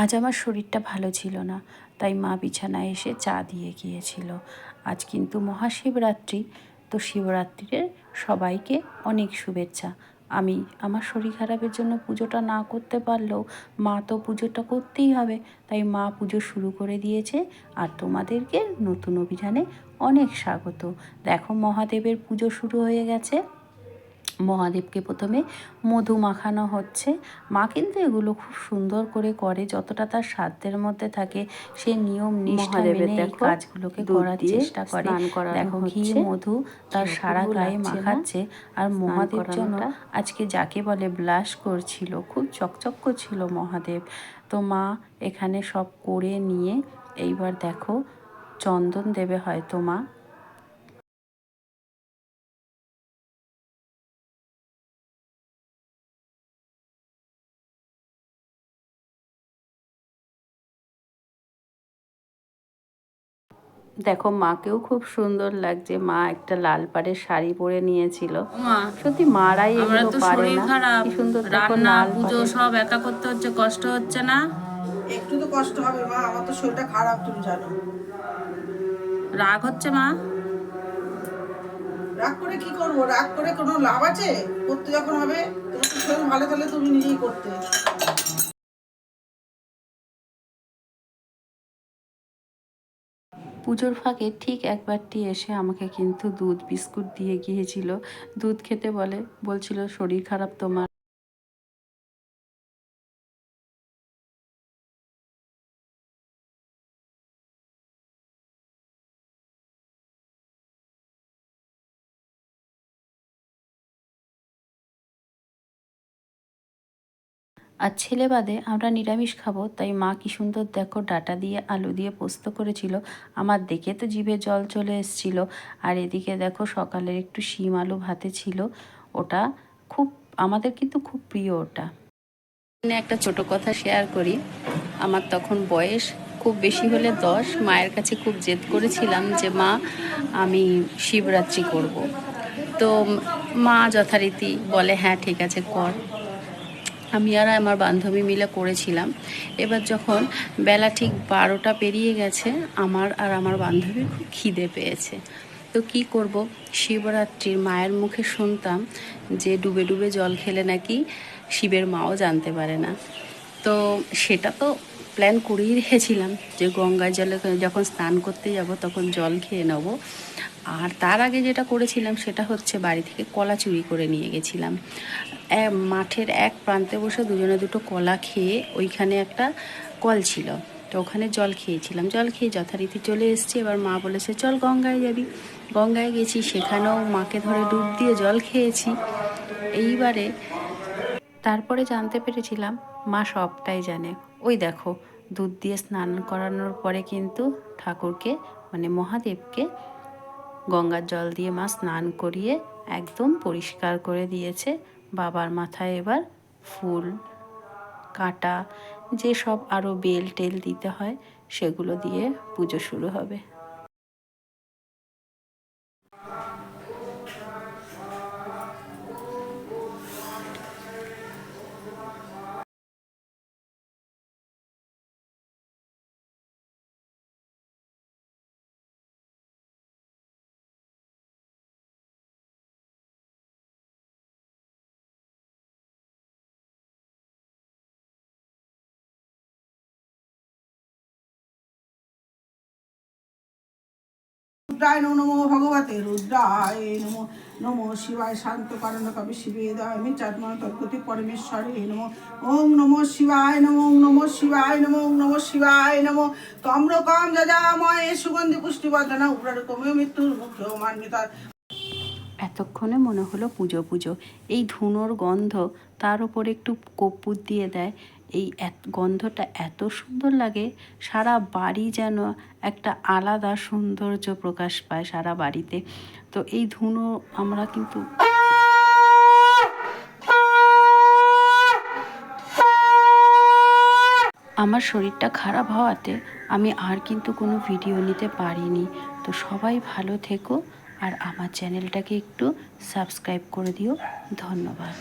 আজ আমার শরীরটা ভালো ছিল না, তাই মা বিছানায় এসে চা দিয়ে গিয়েছিল। আজ কিন্তু মহাশিবরাত্রি, তো শিবরাত্রির সবাইকে অনেক শুভেচ্ছা। আমি আমার শরীর খারাপের জন্য পুজোটা না করতে পারলেও মা তো পুজোটা করতেই হবে, তাই মা পুজো শুরু করে দিয়েছে। আর তোমাদেরকে নতুন অভিযানে অনেক স্বাগত। দেখো মহাদেবের পুজো শুরু হয়ে গেছে। মহাদেবকে প্রথমে মধু মাখানো হচ্ছে। মা কিন্তু এগুলো খুব সুন্দর করে করে যতটা তার সাধ্যের মধ্যে থাকে সে নিয়ম নিষ্ঠা এই কাজগুলোকে করার চেষ্টা করে। দেখো ঘি মধু তার সারা গায়ে মাখাচ্ছে আর মহাদেব যেন আজকে যাকে বলে ব্লাশ করছিল খুব চকচক করছিল মহাদেব। তো মা এখানে সব করে নিয়ে এইবার দেখো চন্দন দেবে হয়তো মা। দেখো মাকেও খুব সুন্দর লাগছে। মা একটা লাল পাড়ের শাড়ি পরে নিয়েছিল। সত্যি মারাই এগুলো পারে না। কি সুন্দর লাল পুজো সব একা করতে হচ্ছে কষ্ট হচ্ছে না? একটু তো কষ্ট হবে মা আমার তো শরীরটা খারাপ তুমি জানো। রাগ হচ্ছে মা? রাগ করে কি করব? রাগ করে কোনো লাভ আছে? করতে যখন হবে তোমার তো শরীর ভালো থাকলে তুমি নিজেই করতে। পুজোর ফাঁকে ঠিক একবারটি এসে আমাকে কিন্তু দুধ, বিস্কুট দিয়ে গিয়েছিল। দুধ খেতে বলে, বলছিল, শরীর খারাপ তোমার। আর ছেলে বাদে আমরা নিরামিষ খাব, তাই মা কি সুন্দর দেখো ডাটা দিয়ে, আলু দিয়ে পোস্ত করেছিল। আমার দেখে তো জিভে জল চলে এসছিল। আর এদিকে দেখো সকালের একটু শিম আলু ভাতে ছিল। ওটা খুব, আমাদের কিন্তু খুব প্রিয় ওটা। একটা ছোট কথা শেয়ার করি। আমার তখন বয়স খুব বেশি হলে দশ। মায়ের কাছে খুব জেদ করেছিলাম যে, মা, আমি শিবরাত্রি করব। তো মা যথারীতি বলে হ্যাঁ ঠিক আছে, কর। আমি আর আমার বান্ধবী মিলে করেছিলাম। এবার যখন বেলা ঠিক বারোটা পেরিয়ে গেছে, আমার আর আমার বান্ধবীর খুব খিদে পেয়েছে। তো কি করব? শিবরাত্রির মায়ের মুখে শুনতাম যে ডুবে ডুবে জল খেলে নাকি শিবের মাও জানতে পারে না। তো সেটা তো প্ল্যান করেই রেখেছিলাম যে গঙ্গায় জলে যখন স্নান করতে যাব, তখন জল খেয়ে নেব। আর তার আগে যেটা করেছিলাম সেটা হচ্ছে বাড়ি থেকে কলা চুরি করে নিয়ে গেছিলাম। মাঠের এক প্রান্তে বসে দুজনে দুটো কলা খেয়ে ওইখানে একটা কল ছিল। তো ওখানে জল খেয়েছিলাম। জল খেয়ে যথারীতি চলে এসছি। এবার মা বলেছে, চল গঙ্গায় যাবি। গঙ্গায় গেছি, সেখানেও মাকে ধরে ডুব দিয়ে জল খেয়েছি। এইবারে তারপরে জানতে পেরেছিলাম, মা সবটাই জানে। ওই দেখো, দুধ দিয়ে স্নান করানোর পরে কিন্তু ঠাকুরকে মানে মহাদেবকে গঙ্গার জল দিয়ে মা স্নান করিয়ে একদম পরিষ্কার করে দিয়েছে। বাবার মাথায় এবার ফুল, কাঁটা, যেসব আরও বেল টেল দিতে হয়, সেগুলো দিয়ে পুজো শুরু হবে। রুদ্রায় নমো ভগবতে রুদ্রায় নমো নমো শিবায় শান্ত কারণ কবি শিবে দামি চাত্মা তদ্গতি পরমেশ্বরে নমো ওম নমো শিবায় নমো ওম নমো শিবায় নমো ওম নমো শিবায় নমো কম্র কম যজাময় সুগন্ধি পুষ্টিবর্ধনা উপরকমে মৃত্যুর মুখ্য মান্যতার এতক্ষণে মনে হলো পুজো পুজো। এই ধুনোর গন্ধ তার উপর একটু কর্পূর দিয়ে দেয়। এই গন্ধটা এত সুন্দর লাগে, সারা বাড়ি যেন একটা আলাদা সৌন্দর্য প্রকাশ পায় সারা বাড়িতে। তো এই ধুনো আমরা কিন্তু আমার শরীরটা খারাপ হওয়াতে আমি আর কিন্তু কোনো ভিডিও নিতে পারিনি। তো সবাই ভালো থেকো আর আমার চ্যানেলটাকে একটু সাবস্ক্রাইব করে দিও। ধন্যবাদ।